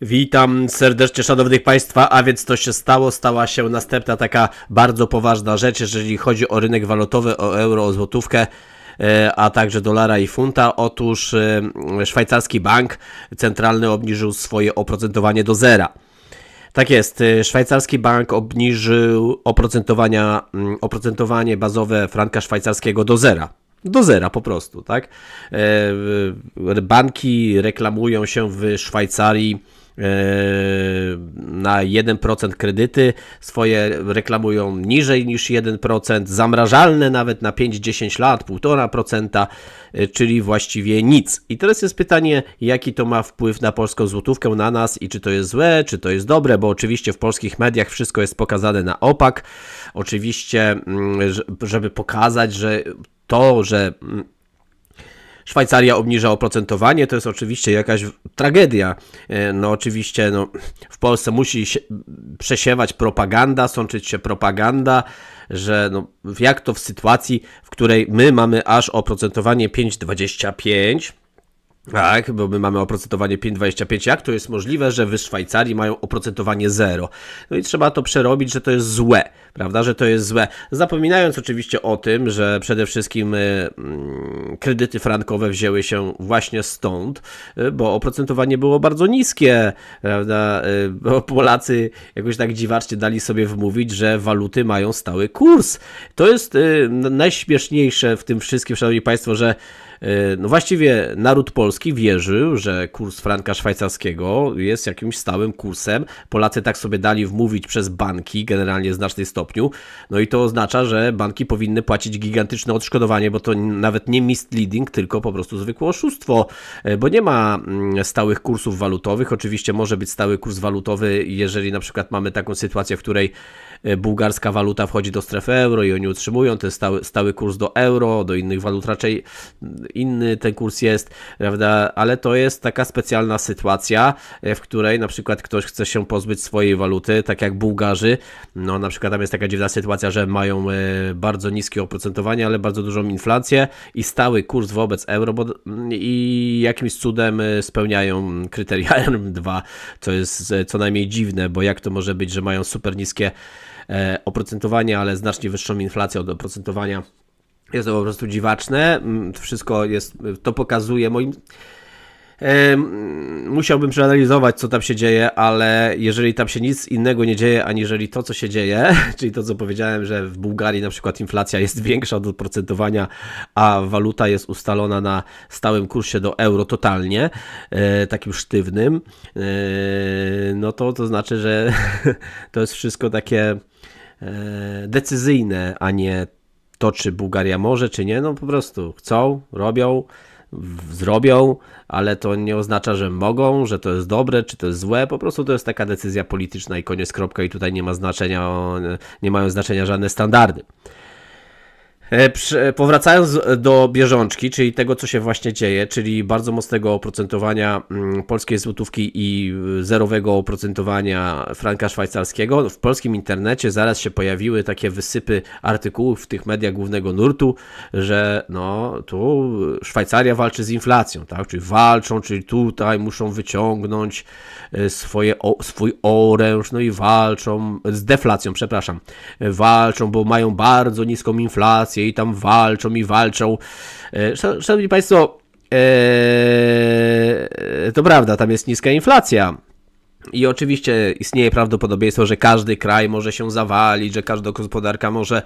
Witam serdecznie szanownych Państwa, a więc to się stało, stała się następna taka bardzo poważna rzecz, jeżeli chodzi o rynek walutowy, o euro, o złotówkę, e, a także dolara i funta. Otóż e, szwajcarski bank centralny obniżył swoje oprocentowanie do zera. Tak jest, e, szwajcarski bank obniżył oprocentowania, oprocentowanie bazowe franka szwajcarskiego do zera. Do zera po prostu, tak? Banki reklamują się w Szwajcarii na 1% kredyty, swoje reklamują niżej niż 1%, zamrażalne nawet na 5-10 lat, 1,5%, e, czyli właściwie nic. I teraz jest pytanie, jaki to ma wpływ na polską złotówkę, na nas i czy to jest złe, czy to jest dobre, bo oczywiście w polskich mediach wszystko jest pokazane na opak. Oczywiście, mm, że- żeby pokazać, że to, że mm, Szwajcaria obniża oprocentowanie, to jest oczywiście jakaś tragedia. E, No oczywiście no, w Polsce musi się przesiewać propaganda, sączyć się propaganda, że no, jak to w sytuacji, w której my mamy aż oprocentowanie 5,25, tak, bo my mamy oprocentowanie 5,25. Jak to jest możliwe, że w Szwajcarii mają oprocentowanie 0? No i trzeba to przerobić, że to jest złe, prawda, że to jest złe. Zapominając oczywiście o tym, że przede wszystkim y, mm, kredyty frankowe wzięły się właśnie stąd, y, bo oprocentowanie było bardzo niskie, prawda, y, bo Polacy jakoś tak dziwacznie dali sobie wmówić, że waluty mają stały kurs. To jest najśmieszniejsze w tym wszystkim, szanowni państwo, że No właściwie naród polski wierzył, że kurs franka szwajcarskiego jest jakimś stałym kursem. Polacy tak sobie dali wmówić przez banki, generalnie w znacznym stopniu. No i to oznacza, że banki powinny płacić gigantyczne odszkodowanie, bo to nawet nie misleading, tylko po prostu zwykłe oszustwo, e, bo nie ma mm, stałych kursów walutowych. Oczywiście może być stały kurs walutowy, jeżeli na przykład mamy taką sytuację, w której bułgarska waluta wchodzi do strefy euro i oni utrzymują ten stały, stały kurs do euro, do innych walut raczej inny ten kurs jest, prawda? Ale to jest taka specjalna sytuacja, e, w której na przykład ktoś chce się pozbyć swojej waluty, tak jak Bułgarzy. No na przykład tam jest taka dziwna sytuacja, że mają e, bardzo niskie oprocentowanie, ale bardzo dużą inflację i stały kurs wobec euro, bo i jakimś cudem e, spełniają kryteria M2, co jest e, co najmniej dziwne, bo jak to może być, że mają super niskie e, oprocentowanie, ale znacznie wyższą inflację od oprocentowania jest to po prostu dziwaczne. Mm, Wszystko jest, to pokazuje moim. Em, Musiałbym przeanalizować, co tam się dzieje, ale jeżeli tam się nic innego nie dzieje, aniżeli to, co się dzieje, czyli to, co powiedziałem, że w Bułgarii na przykład inflacja jest większa od oprocentowania, a waluta jest ustalona na stałym kursie do euro totalnie, e, takim sztywnym, e, no to to znaczy, że to jest wszystko takie e, decyzyjne, a nie to, czy Bułgaria może, czy nie, no po prostu chcą, robią, zrobią, ale to nie oznacza, że mogą, że to jest dobre, czy to jest złe, po prostu to jest taka decyzja polityczna i koniec, kropka i tutaj nie ma znaczenia, nie mają znaczenia żadne standardy. E, przy- Powracając do bieżączki, czyli tego, co się właśnie dzieje, czyli bardzo mocnego oprocentowania mm, polskiej złotówki i zerowego oprocentowania franka szwajcarskiego, w polskim internecie zaraz się pojawiły takie wysypy artykułów w tych mediach głównego nurtu, że no tu Szwajcaria walczy z inflacją, tak? Czyli walczą, czyli tutaj muszą wyciągnąć swoje, swój oręż, no i walczą z deflacją, przepraszam, walczą, bo mają bardzo niską inflację i tam walczą i walczą. E, szan- Szanowni Państwo, e, to prawda, tam jest niska inflacja. I oczywiście istnieje prawdopodobieństwo, że każdy kraj może się zawalić, że każda gospodarka może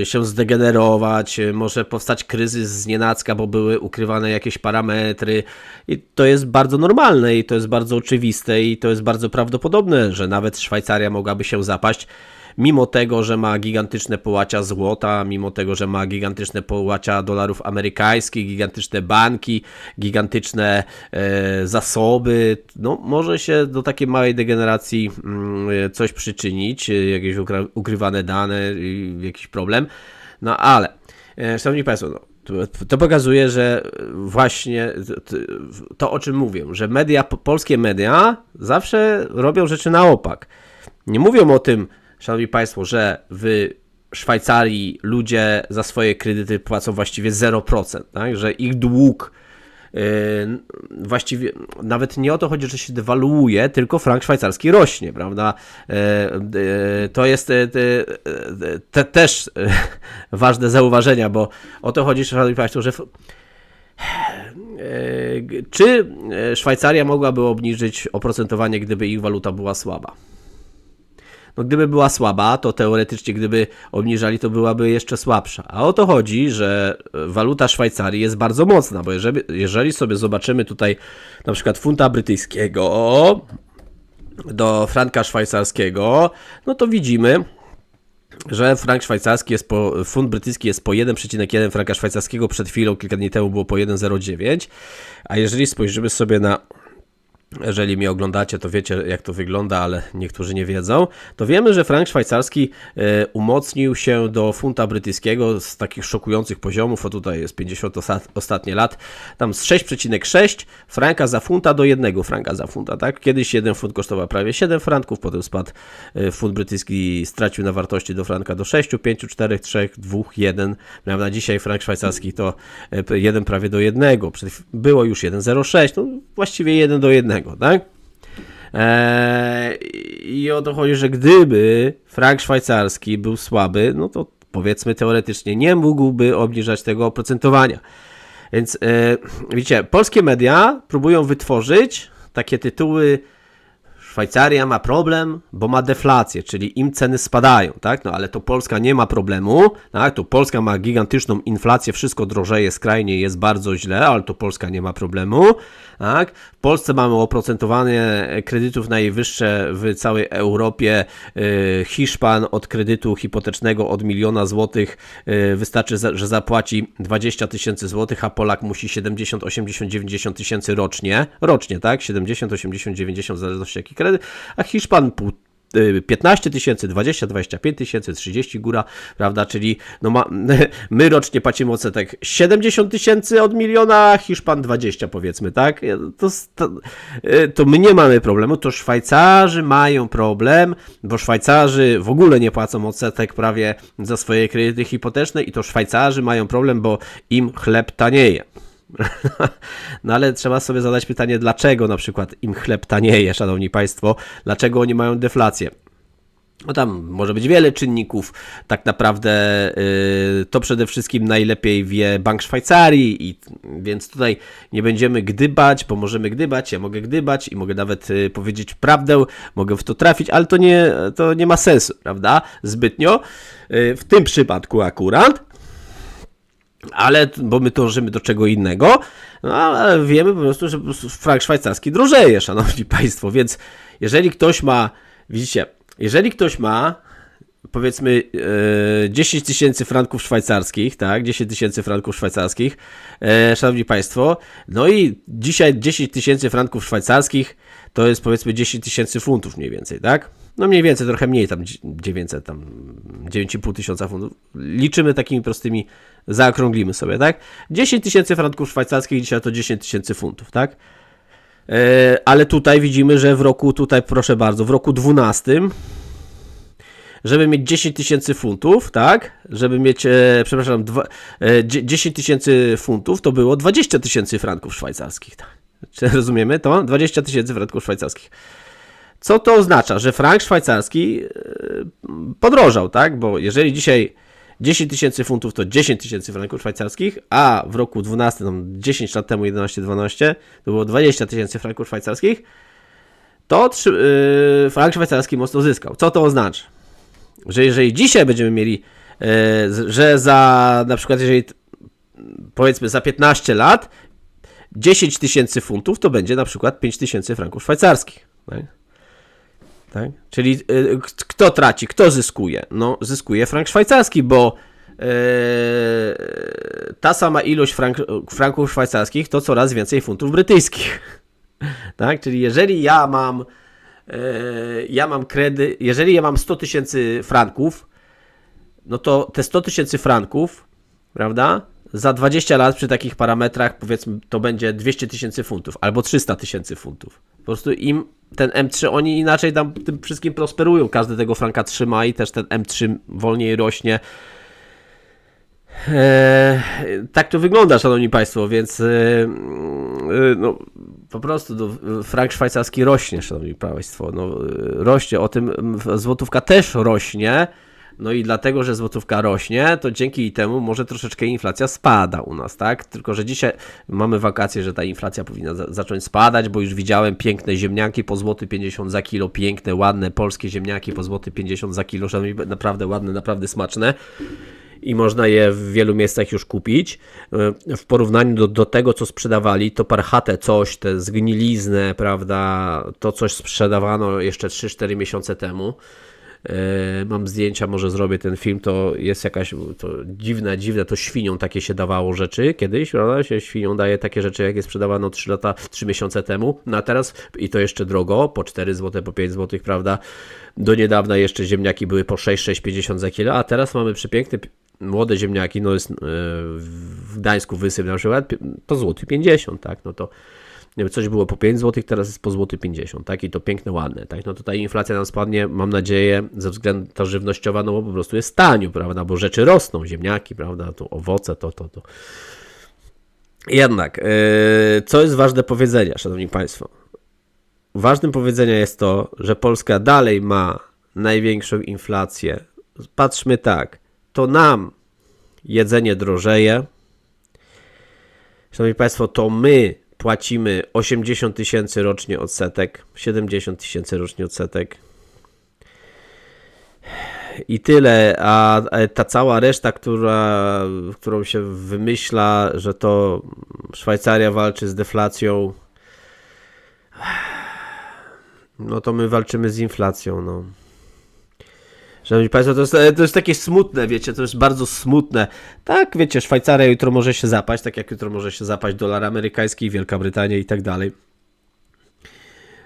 e, się zdegenerować, może powstać kryzys z nienacka, bo były ukrywane jakieś parametry. I to jest bardzo normalne i to jest bardzo oczywiste i to jest bardzo prawdopodobne, że nawet Szwajcaria mogłaby się zapaść mimo tego, że ma gigantyczne połacia złota, mimo tego, że ma gigantyczne połacia dolarów amerykańskich, gigantyczne banki, gigantyczne e, zasoby, no może się do takiej małej degeneracji mm, e, coś przyczynić, e, jakieś ukrywane dane, jakiś problem, no ale, e, szanowni państwo, no, to- pokazuje, że właśnie to, o czym mówię, że media, polskie media zawsze robią rzeczy na opak. Nie mówią o tym, szanowni państwo, że w Szwajcarii ludzie za swoje kredyty płacą właściwie 0%, tak? że ich dług właściwie nawet nie o to chodzi, że się dewaluuje, tylko frank szwajcarski rośnie, prawda? E, e, to jest te, też ważne zauważenia, bo o to chodzi, szanowni państwo, że czy Szwajcaria mogłaby obniżyć oprocentowanie, gdyby ich waluta była słaba? No gdyby była słaba, to teoretycznie gdyby obniżali, to byłaby jeszcze słabsza. A o to chodzi, że waluta Szwajcarii jest bardzo mocna, bo jeżeli, jeżeli sobie zobaczymy tutaj na przykład funta brytyjskiego do franka szwajcarskiego, no to widzimy, że frank szwajcarski jest po, funt brytyjski jest po 1,1 franka szwajcarskiego, przed chwilą, kilka dni temu było po 1,09, a jeżeli spojrzymy sobie na jeżeli mnie oglądacie, to wiecie, jak to wygląda, ale niektórzy nie wiedzą. To wiemy, że frank szwajcarski e, umocnił się do funta brytyjskiego z takich szokujących poziomów, o tutaj jest 50 ostatnie lat, tam z 6,6 franka za funta do 1 franka za funta, tak? Kiedyś jeden funt kosztował prawie 7 franków, potem spadł e, funt brytyjski, stracił na wartości do franka do 6, 5, 4, 3, 2, 1. Prawda? Dzisiaj frank szwajcarski to 1 e, prawie do 1, było już 1,06, no właściwie 1 do 1 tak? Eee, I o to chodzi, że gdyby frank szwajcarski był słaby, no to powiedzmy teoretycznie nie mógłby obniżać tego oprocentowania. Więc e, widzicie, polskie media próbują wytworzyć takie tytuły Szwajcaria ma problem, bo ma deflację, czyli im ceny spadają, tak? No ale to Polska nie ma problemu, tak? To Polska ma gigantyczną inflację, wszystko drożeje skrajnie, jest bardzo źle, ale to Polska nie ma problemu, tak? W Polsce mamy oprocentowanie kredytów najwyższe w całej Europie. Y, Hiszpan od kredytu hipotecznego od miliona złotych y, wystarczy, że zapłaci 20 tysięcy złotych, a Polak musi 70, 80, 90 tysięcy rocznie, rocznie, tak? 70, 80, 90 w zależności jaki kredyt, a Hiszpan pół 15 tysięcy, 20, 25 tysięcy, 30 góra, prawda, czyli no ma, my rocznie płacimy odsetek 70 tysięcy od miliona, Hiszpan 20 powiedzmy, tak, to, to, to my nie mamy problemu, to Szwajcarzy mają problem, bo Szwajcarzy w ogóle nie płacą odsetek prawie za swoje kredyty hipoteczne i to Szwajcarzy mają problem, bo im chleb tanieje. No ale trzeba sobie zadać pytanie, dlaczego na przykład im chleb tanieje, szanowni państwo, dlaczego oni mają deflację. No tam może być wiele czynników. Tak naprawdę yy, to przede wszystkim najlepiej wie Bank Szwajcarii, i, więc tutaj nie będziemy gdybać, bo możemy gdybać. Ja mogę gdybać i mogę nawet yy, powiedzieć prawdę, mogę w to trafić, ale to nie, to nie ma sensu, prawda? Zbytnio. Yy, w tym przypadku akurat ale, bo my dążymy do czego innego, no, ale wiemy po prostu, że frank szwajcarski drożeje, szanowni państwo, więc jeżeli ktoś ma, widzicie, jeżeli ktoś ma powiedzmy e, 10 tysięcy franków szwajcarskich, tak, 10 tysięcy franków szwajcarskich, e, szanowni państwo, no i dzisiaj 10 tysięcy franków szwajcarskich to jest powiedzmy 10 tysięcy funtów mniej więcej, tak? No mniej więcej, trochę mniej, tam 900, tam 9,5 tysiąca funtów. Liczymy takimi prostymi, zaokrąglimy sobie, tak? 10 tysięcy franków szwajcarskich, dzisiaj to 10 tysięcy funtów, tak? E, ale tutaj widzimy, że w roku, tutaj proszę bardzo, w roku 12 żeby mieć 10 tysięcy funtów, tak? Żeby mieć, e, przepraszam, dwa, e, 10 tysięcy funtów to było 20 tysięcy franków szwajcarskich. Tak? Czy rozumiemy to? 20 tysięcy franków szwajcarskich. Co to oznacza? Że frank szwajcarski e, podrożał, tak? Bo jeżeli dzisiaj 10 tysięcy funtów to 10 tysięcy franków szwajcarskich, a w roku 12, tam 10 lat temu, 11-12, to było 20 tysięcy franków szwajcarskich, to yy, frank szwajcarski mocno zyskał. Co to oznacza? Że jeżeli dzisiaj będziemy mieli, yy, że za na przykład, jeżeli powiedzmy za 15 lat 10 tysięcy funtów, to będzie na przykład 5 tysięcy franków szwajcarskich. Tak? Tak? Czyli y, kto traci, kto zyskuje? No, zyskuje frank szwajcarski, bo y, ta sama ilość frank, franków szwajcarskich to coraz więcej funtów brytyjskich. tak? Czyli jeżeli ja mam y, ja mam kredyt, jeżeli ja mam 100 tysięcy franków, no to te 100 tysięcy franków, prawda? Za 20 lat przy takich parametrach powiedzmy to będzie 200 tysięcy funtów albo 300 tysięcy funtów. Po prostu im ten M3, oni inaczej tam tym wszystkim prosperują. Każdy tego franka trzyma i też ten M3 wolniej rośnie. Eee, tak to wygląda, szanowni państwo, więc, e, y, no, po prostu no, frank szwajcarski rośnie, szanowni państwo. No, y, rośnie, o tym złotówka też rośnie. No i dlatego, że złotówka rośnie, to dzięki temu może troszeczkę inflacja spada u nas, tak? Tylko, że dzisiaj mamy wakacje, że ta inflacja powinna za zacząć spadać, bo już widziałem piękne ziemniaki po złoty 50 za kilo, piękne, ładne polskie ziemniaki po złoty 50 za kilo, szanowni, naprawdę ładne, naprawdę smaczne i można je w wielu miejscach już kupić. E, W porównaniu do, do tego, co sprzedawali, to parchate coś, te zgniliznę, prawda, to coś sprzedawano jeszcze 3-4 miesiące temu. E, Mam zdjęcia, może zrobię ten film, to jest jakaś to dziwne, dziwne, to świnią takie się dawało rzeczy kiedyś, prawda? Się świnią daje takie rzeczy, jakie sprzedawano 3 lata, 3 miesiące temu, no a teraz i to jeszcze drogo, po 4 zł, po 5 zł, prawda? Do niedawna jeszcze ziemniaki były po 6, 6,50 za kilo, a teraz mamy przepiękne pi- młode ziemniaki, no jest e, w Gdańsku wysyp na przykład po złoty 50, tak? No to wiem, coś było po 5 zł, teraz jest po złoty 50, tak? I to piękne, ładne, tak? No to ta inflacja nam spadnie, mam nadzieję, ze względu ta żywnościowa, no bo po prostu jest tanio, prawda? Bo rzeczy rosną, ziemniaki, prawda? To owoce, to, to, to. Jednak, yy, co jest ważne powiedzenia, szanowni państwo? Ważnym powiedzenia jest to, że Polska dalej ma największą inflację. Patrzmy tak, to nam jedzenie drożeje. Szanowni Państwo, to my płacimy 80 tysięcy rocznie odsetek, 70 tysięcy rocznie odsetek. I tyle, a ta cała reszta, która, którą się wymyśla, że to Szwajcaria walczy z deflacją, no to my walczymy z inflacją, no. Szanowni Państwo, to jest, to jest takie smutne, wiecie, to jest bardzo smutne. Tak, wiecie, Szwajcaria jutro może się zapaść, tak jak jutro może się zapaść dolar amerykański, Wielka Brytania i tak dalej.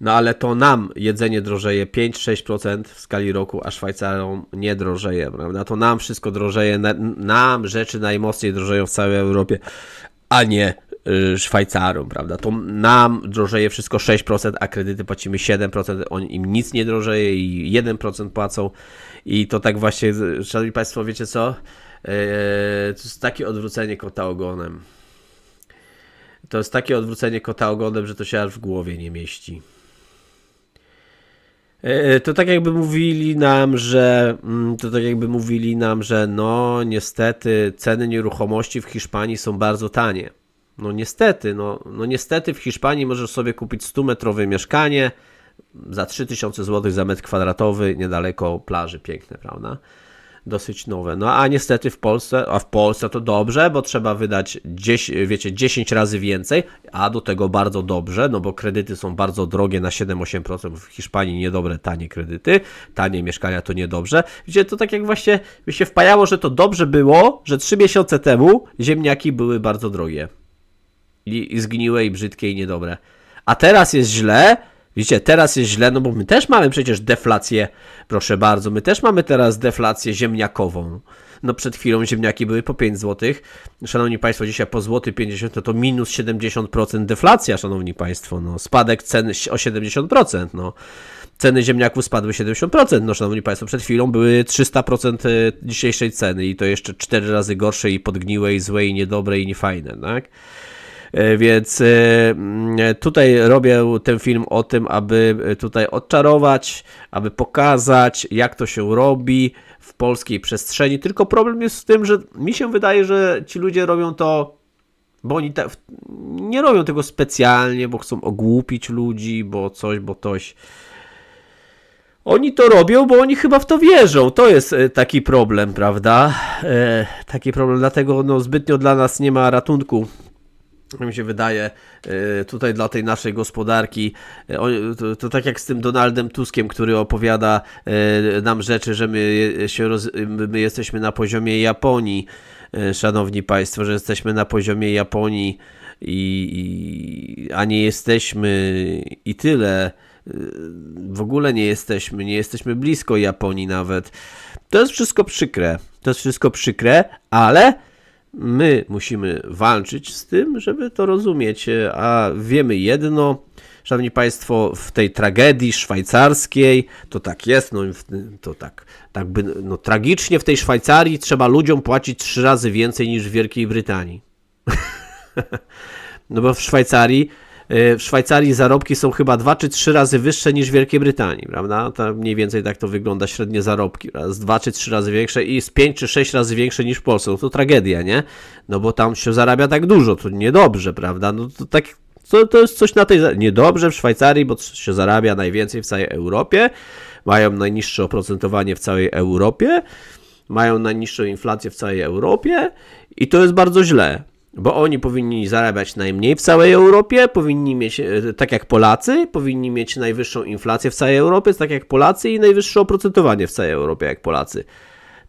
No ale to nam jedzenie drożeje 5-6% w skali roku, a Szwajcarom nie drożeje, prawda? To nam wszystko drożeje, na, nam rzeczy najmocniej drożeją w całej Europie, a nie Szwajcarom, prawda? To nam drożeje wszystko 6%, a kredyty płacimy 7%, on, im nic nie drożeje i 1% płacą i to tak właśnie, szanowni Państwo, wiecie co? Eee, to jest takie odwrócenie kota ogonem. To jest takie odwrócenie kota ogonem, że to się aż w głowie nie mieści. E, To tak jakby mówili nam, że mm, to tak jakby mówili nam, że no niestety ceny nieruchomości w Hiszpanii są bardzo tanie. No niestety, no, no niestety w Hiszpanii możesz sobie kupić 100-metrowe mieszkanie za 3000 zł za metr kwadratowy niedaleko plaży, piękne, prawda? Dosyć nowe. No a niestety w Polsce, a w Polsce to dobrze, bo trzeba wydać 10, wiecie, 10 razy więcej, a do tego bardzo dobrze, no bo kredyty są bardzo drogie na 7-8%, w Hiszpanii niedobre, tanie kredyty, tanie mieszkania to niedobrze. Wiecie, to tak jak właśnie mi się wpajało, że to dobrze było, że 3 miesiące temu ziemniaki były bardzo drogie. I, zgniłe, i brzydkie, i niedobre. A teraz jest źle, Widzicie, teraz jest źle, no bo my też mamy przecież deflację, proszę bardzo, my też mamy teraz deflację ziemniakową. No przed chwilą ziemniaki były po 5 zł. Szanowni Państwo, dzisiaj po złoty 50 no to minus 70% deflacja, Szanowni Państwo, no spadek cen o 70%, no. Ceny ziemniaków spadły 70%, no Szanowni Państwo, przed chwilą były 300% dzisiejszej ceny i to jeszcze 4 razy gorsze i podgniłe i złe i niedobre i niefajne, tak? E, Więc e, tutaj robię ten film o tym, aby tutaj odczarować, aby pokazać, jak to się robi w polskiej przestrzeni. Tylko problem jest z tym, że mi się wydaje, że ci ludzie robią to, bo oni te, nie robią tego specjalnie, bo chcą ogłupić ludzi, bo coś, bo coś. Oni to robią, bo oni chyba w to wierzą. To jest e, taki problem, prawda? E, taki problem, dlatego no, zbytnio dla nas nie ma ratunku mi się wydaje, e, tutaj dla tej naszej gospodarki, e, to, to tak jak z tym Donaldem Tuskiem, który opowiada e, nam rzeczy, że my, się roz, my my jesteśmy na poziomie Japonii, szanowni państwo, że jesteśmy na poziomie Japonii, i, i, a nie jesteśmy i tyle. W ogóle nie jesteśmy, nie jesteśmy blisko Japonii nawet. To jest wszystko przykre. To jest wszystko przykre, ale my musimy walczyć z tym, żeby to rozumieć. A wiemy jedno, Szanowni Państwo, w tej tragedii szwajcarskiej to tak jest, no to tak, tak by, no tragicznie w tej Szwajcarii trzeba ludziom płacić trzy razy więcej niż w Wielkiej Brytanii. no bo w Szwajcarii w Szwajcarii zarobki są chyba dwa czy trzy razy wyższe niż w Wielkiej Brytanii, prawda? To mniej więcej tak to wygląda średnie zarobki. Raz dwa czy trzy razy większe i z pięć czy sześć razy większe niż w Polsce. No to tragedia, nie? No bo tam się zarabia tak dużo, to niedobrze, prawda? No to tak to, to jest coś na tej. Niedobrze w Szwajcarii, bo się zarabia najwięcej w całej Europie. Mają najniższe oprocentowanie w całej Europie. Mają najniższą inflację w całej Europie. I to jest bardzo źle. Bo oni powinni zarabiać najmniej w całej Europie, powinni mieć, e, tak jak Polacy, powinni mieć najwyższą inflację w całej Europie, tak jak Polacy, i najwyższe oprocentowanie w całej Europie, jak Polacy.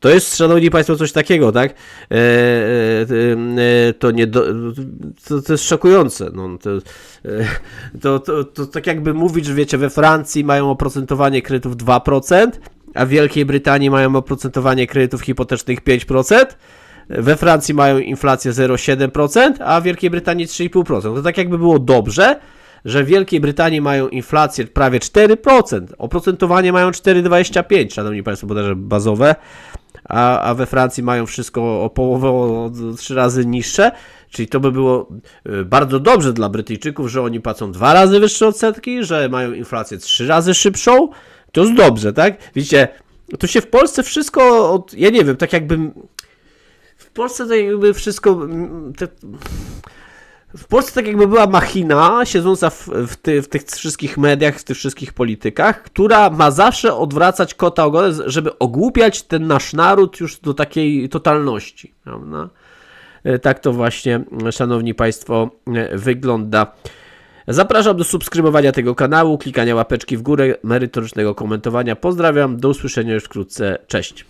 To jest, szanowni państwo, coś takiego, tak? E, e, e, to, nie do, to, to jest szokujące. No, to, e, to, to, to tak jakby mówić, że wiecie, we Francji mają oprocentowanie kredytów 2%, a w Wielkiej Brytanii mają oprocentowanie kredytów hipotecznych 5%. We Francji mają inflację 0,7%, a w Wielkiej Brytanii 3,5%. To tak jakby było dobrze, że w Wielkiej Brytanii mają inflację prawie 4%, oprocentowanie mają 4,25%, szanowni państwo, bodajże bazowe, a, a we Francji mają wszystko o połowę, o trzy razy niższe, czyli to by było y, bardzo dobrze dla Brytyjczyków, że oni płacą dwa razy wyższe odsetki, że mają inflację trzy razy szybszą, to jest dobrze, tak? Widzicie, tu się w Polsce wszystko, od, ja nie wiem, tak jakbym w Polsce tak jakby wszystko. mm, Te, w Polsce tak jakby była machina siedząca w, w, ty, w tych wszystkich mediach, w tych wszystkich politykach, która ma zawsze odwracać kota ogonem, żeby ogłupiać ten nasz naród już do takiej totalności. Prawda? E, Tak to właśnie, szanowni państwo, e, wygląda. Zapraszam do subskrybowania tego kanału, klikania łapeczki w górę, merytorycznego komentowania. Pozdrawiam, do usłyszenia już wkrótce. Cześć.